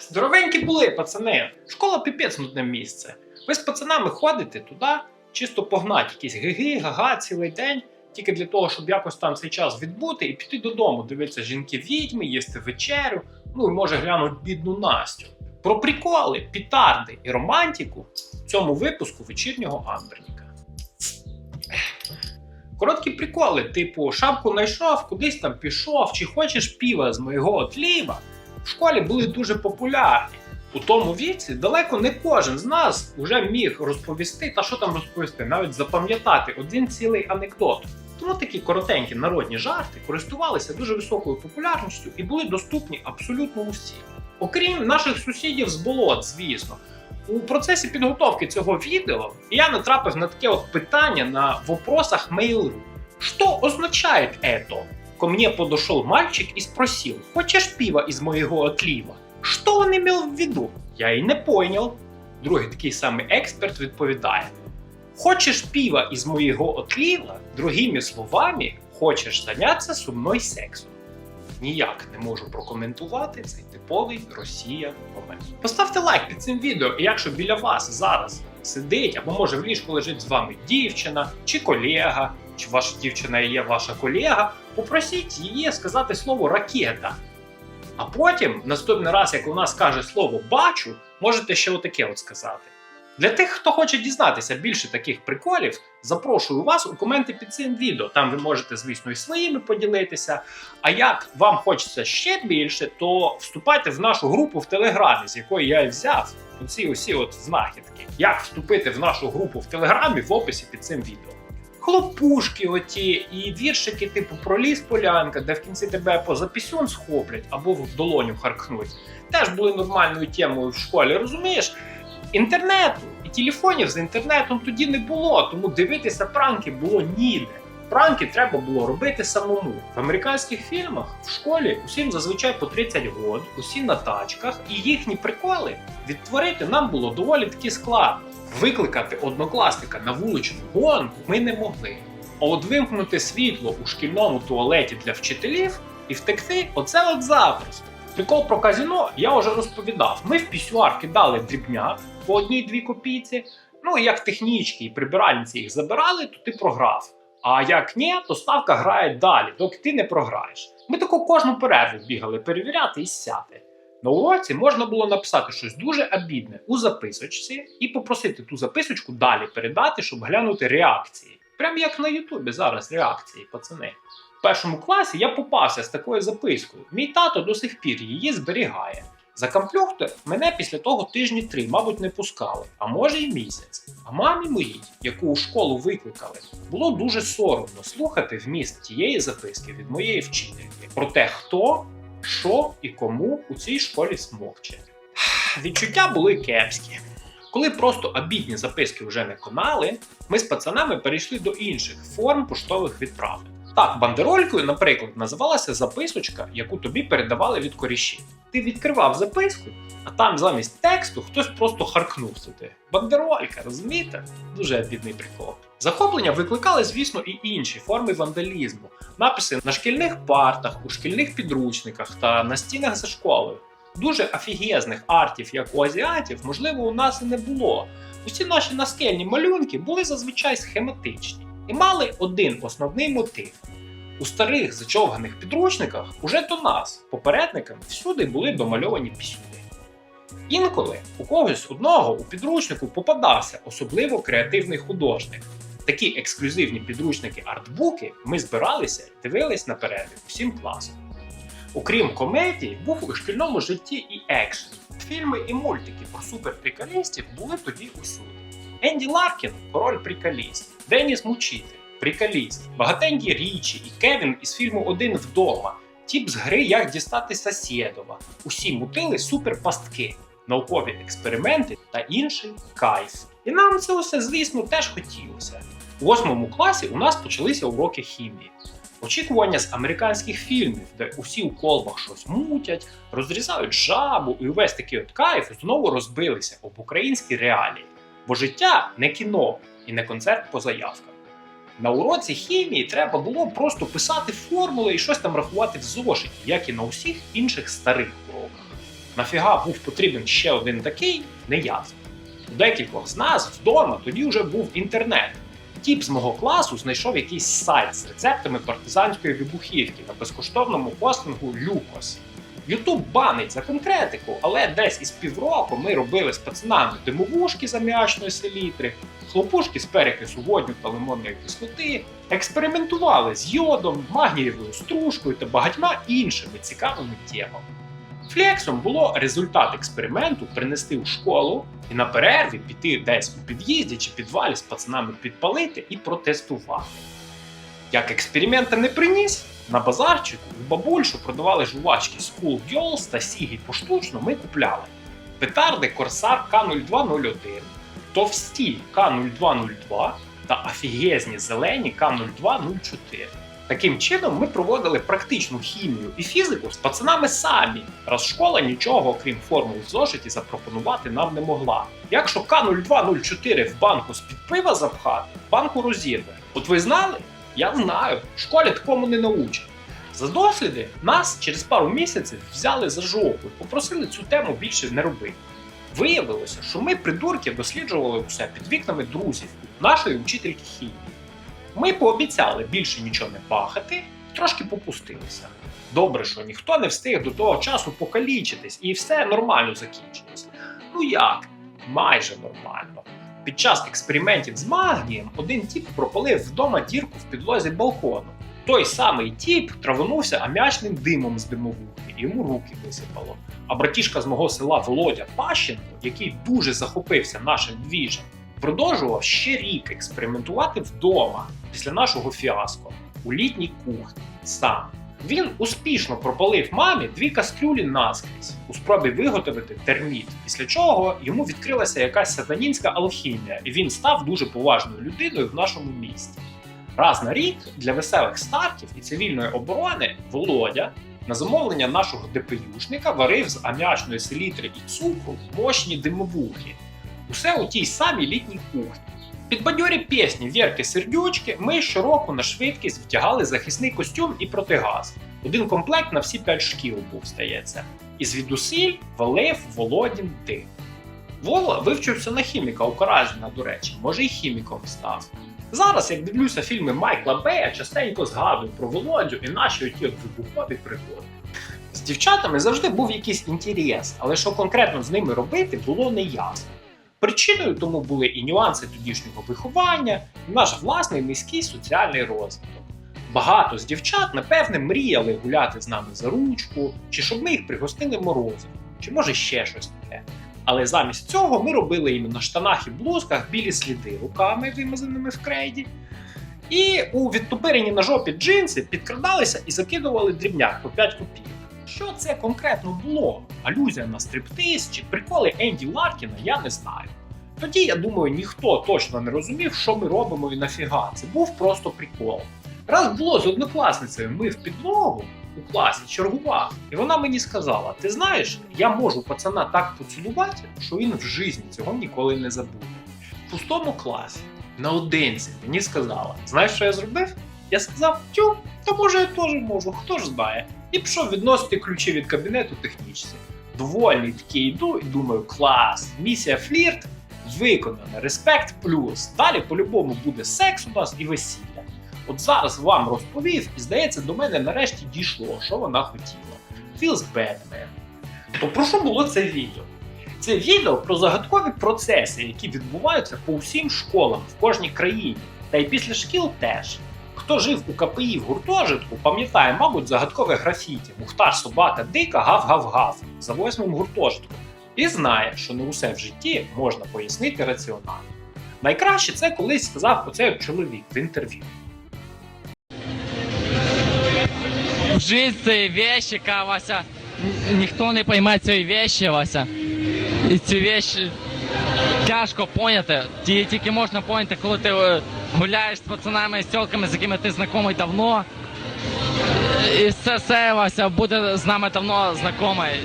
Здоровенькі були, пацани. Школа піпець нудне місце. Ви з пацанами ходите туди, чисто погнать якісь гиги, гага цілий день, тільки для того, щоб якось там цей час відбути і піти додому, дивитися жінки відьми, їсти вечерю, ну і може глянути бідну Настю. Про приколи, пітарди і романтику в цьому випуску вечірнього Амберніка. Короткі приколи, типу, шапку знайшов, кудись там пішов, чи хочеш піва з моєго отліва, в школі були дуже популярні. У тому віці далеко не кожен з нас вже міг розповісти, та що там розповісти, навіть запам'ятати один цілий анекдот. Тому такі коротенькі народні жарти користувалися дуже високою популярністю і були доступні абсолютно усім. Окрім наших сусідів з болот, звісно. У процесі підготовки цього відео я натрапив на таке от питання на вопросах Mail.ru. Что означает это? Ко мне подошел мальчик и спросил, хочешь пива из моего отлива? Что он имел в виду? Я и не понял. Другий такий самий експерт відповідає: Хочеш пива із моєго отліва? Другими словами, хочеш зайнятися зі мною сексом. Ніяк не можу прокоментувати цей типовий Росія момент. Поставте лайк під цим відео, і якщо біля вас зараз сидить, або може в ліжку лежить з вами дівчина чи колега, чи ваша дівчина є ваша колега, попросіть її сказати слово ракета. А потім, наступний раз, як вона скаже слово бачу, можете ще отаке от сказати. Для тих, хто хоче дізнатися більше таких приколів, запрошую вас у коменти під цим відео. Там ви можете, звісно, і своїми поділитися. А як вам хочеться ще більше, то вступайте в нашу групу в Телеграмі, з якої я і взяв оці усі от знахідки. Як вступити в нашу групу в Телеграмі в описі під цим відео. Хлопушки оті і віршики, типу про ліс полянка, де в кінці тебе поза пісюн схоплять або в долоню харкнуть, теж були нормальною темою в школі, розумієш? Інтернету і телефонів з інтернетом тоді не було, тому дивитися пранки було ніде. Пранки треба було робити самому. В американських фільмах в школі усім зазвичай по 30 год, усі на тачках, і їхні приколи відтворити нам було доволі таки складно. Викликати однокласника на вуличну гонку ми не могли. А от вимкнути світло у шкільному туалеті для вчителів і втекти оце от запросто. Прикол про казіно я вже розповідав. Ми в пісюар кидали дрібняк по одній-дві копійці. Ну і як технічки і прибиральниці їх забирали, то ти програв. А як ні, то ставка грає далі, доки ти не програєш. Ми таку кожну перерву бігали перевіряти і сяти. На уроці можна було написати щось дуже обідне у записочці і попросити ту записочку далі передати, щоб глянути реакції. Прям як на Ютубі зараз реакції, пацани. В першому класі я попався з такою запискою. Мій тато до сих пір її зберігає. За комплюхти мене після того тижні три, мабуть, не пускали, а може й місяць. А мамі моїй, яку у школу викликали, було дуже соромно слухати вміст тієї записки від моєї вчительки про те, хто, що і кому у цій школі смокче. Відчуття були кепські. Коли просто обідні записки вже не конали, ми з пацанами перейшли до інших форм поштових відправлень. Так, бандеролькою, наприклад, називалася записочка, яку тобі передавали від корішів. Ти відкривав записку, а там замість тексту хтось просто харкнув туди. Бандеролька, розумієте? Дуже обідний прикол. Захоплення викликали, звісно, і інші форми вандалізму. Написи на шкільних партах, у шкільних підручниках та на стінах за школою. Дуже офігезних артів, як у азіатів, можливо, у нас і не було. Усі наші наскельні малюнки були зазвичай схематичні і мали один основний мотив. У старих зачовганих підручниках уже до нас, попередниками, всюди були домальовані пісюни. Інколи у когось одного у підручнику попадався особливо креативний художник. Такі ексклюзивні підручники артбуки ми збиралися і дивились на перерві усім класом. Окрім комедії, був у шкільному житті і екшен. Фільми і мультики про суперприколістів були тоді усюди. Енді Ларкін король приколіст, Деніс Мучитель, приколіст, багатенькі Річі і Кевін із фільму Один вдома, тіп з гри Як дістати Сасєдова. Усі мутили суперпастки, наукові експерименти та інший кайф. І нам це усе, звісно, теж хотілося. У восьмому класі у нас почалися уроки хімії. Очікування з американських фільмів, де усі у колбах щось мутять, розрізають жабу і увесь такий от кайф знову розбилися об українські реалії. Бо життя не кіно і не концерт по заявкам. На уроці хімії треба було просто писати формули і щось там рахувати в зошиті, як і на усіх інших старих уроках. Нафіга був потрібен ще один такий, неясно. У декількох з нас вдома тоді вже був інтернет. Тіп з мого класу знайшов якийсь сайт з рецептами партизанської вибухівки на безкоштовному хостингу Люкос. Ютуб банить за конкретику, але десь із півроку ми робили з пацанами димовушки з аміачної селітри, хлопушки з перекису водню та лимонної кислоти, експериментували з йодом, магнієвою стружкою та багатьма іншими цікавими темами. Флексом було результат експерименту принести у школу і на перерві піти десь у під'їзді чи підвалі з пацанами підпалити і протестувати. Як експеримента не приніс, на базарчику у бабуль, що продавали жувачки School Girls та Сігі поштучно, ми купляли петарди Корсар К0201, товсті К0202 та офігезні зелені К0204. Таким чином ми проводили практичну хімію і фізику з пацанами самі, раз школа нічого, окрім формул зошиті, запропонувати нам не могла. Якщо К0204 в банку з-під пива запхати, банку розірве. От ви знали? Я знаю, в школі такому не научать. За досліди нас через пару місяців взяли за жопу і попросили цю тему більше не робити. Виявилося, що ми придурки досліджували усе під вікнами друзів нашої вчительки хімії. Ми пообіцяли більше нічого не пахати, трошки попустилися. Добре, що ніхто не встиг до того часу покалічитись, і все нормально закінчилось. Ну як? Майже нормально. Під час експериментів з магнієм один тіп пропалив вдома дірку в підлозі балкону. Той самий тіп травонувся аміачним димом з димовухи, йому руки висипало. А братішка з мого села Володя Пащенко, який дуже захопився нашим двіжем, продовжував ще рік експериментувати вдома після нашого фіаско у літній кухні сам. Він успішно пропалив мамі дві кастрюлі наскрізь у спробі виготовити терміт, після чого йому відкрилася якась сатанінська алхімія, і він став дуже поважною людиною в нашому місті. Раз на рік для веселих стартів і цивільної оборони Володя на замовлення нашого ДПЮшника варив з аміачної селітри і цукру мощні димовухи. Усе у тій самій літній кухні. Під бадьорі пісні Вірки Сердючки ми щороку на швидкість втягали захисний костюм і протигаз. Один комплект на всі п'ять шкіл був, здається. І звідусиль валив Володін дим. Вова вивчився на хіміка у Каразіна, до речі, може й хіміком став. Зараз, як дивлюся фільми Майкла Бея, частенько згадую про Володю і наші оті от вибухові пригоди. З дівчатами завжди був якийсь інтерес, але що конкретно з ними робити, було неясно. Причиною тому були і нюанси тодішнього виховання, і наш власний низький соціальний розвиток. Багато з дівчат, напевне, мріяли гуляти з нами за ручку, чи щоб ми їх пригостили морозивом, чи може ще щось таке. Але замість цього ми робили їм на штанах і блузках білі сліди руками, вимазаними в крейді. І у відтупирені на жопі джинси підкрадалися і закидували дрібняк по 5 копійок. Що це конкретно було? Алюзія на стриптиз чи приколи Енді Ларкіна, я не знаю. Тоді, я думаю, ніхто точно не розумів, що ми робимо і нафіга. Це був просто прикол. Раз було з однокласницею ми в підлогу у класі чергував, і вона мені сказала: ти знаєш, я можу пацана так поцілувати, що він в житті цього ніколи не забуде. В пустому класі, наодинці, мені сказала: знаєш, що я зробив? Я сказав, тю, то може я теж можу, хто ж знає. І пішов відносити ключі від кабінету технічці. Довольний такий йду і думаю, клас, місія флірт виконана, респект плюс. Далі по-любому буде секс у нас і весілля. От зараз вам розповів, і здається, до мене нарешті дійшло, що вона хотіла. Feels bad, man. То про що було це відео? Це відео про загадкові процеси, які відбуваються по усім школам в кожній країні, та й після шкіл теж. Хто жив у КПІ в гуртожитку, пам'ятає, мабуть, загадкове графіті Мухтар собака дика гав-гав-гав за восьмим гуртожитком. І знає, що не усе в житті можна пояснити раціонально. Найкраще це колись сказав оцей чоловік в інтерв'ю. Жизнь це вещи, Вася. Ніхто не пойме цієї вещи, Вася. І ці вещи тяжко поняти. Ті тільки можна поняти, коли ти е, гуляєш з пацанами з тілками, з якими ти знайомий давно. І все, Вася, буде з нами давно знайомий.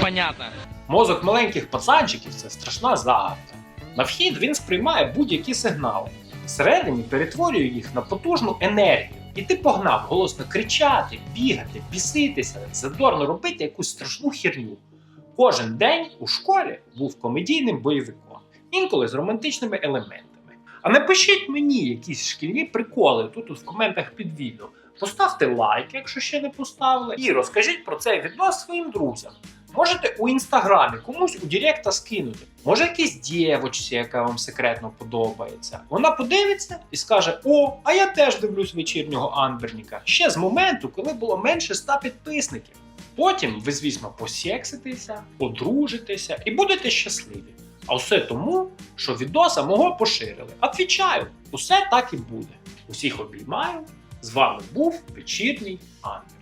Понятно. Мозок маленьких пацанчиків це страшна загадка. На вхід він сприймає будь-які сигнали. Всередині перетворює їх на потужну енергію. І ти погнав голосно кричати, бігати, біситися, задорно робити якусь страшну херню. кожен день у школі був комедійним бойовиком, інколи з романтичними елементами. А напишіть мені якісь шкільні приколи тут в коментах під відео. Поставте лайк, якщо ще не поставили, і розкажіть про цей відос своїм друзям. Можете у інстаграмі комусь у Директа скинути. Може, якійсь дівочці, яка вам секретно подобається. Вона подивиться і скаже: О, а я теж дивлюсь вечірнього Амберніка. Ще з моменту, коли було менше 100 підписників. Потім ви, звісно, посекситеся, одружитеся і будете щасливі. А все тому, що відоса мого поширили. Отвічаю, усе так і буде. Усіх обіймаю. З вами був вечірній Амбер.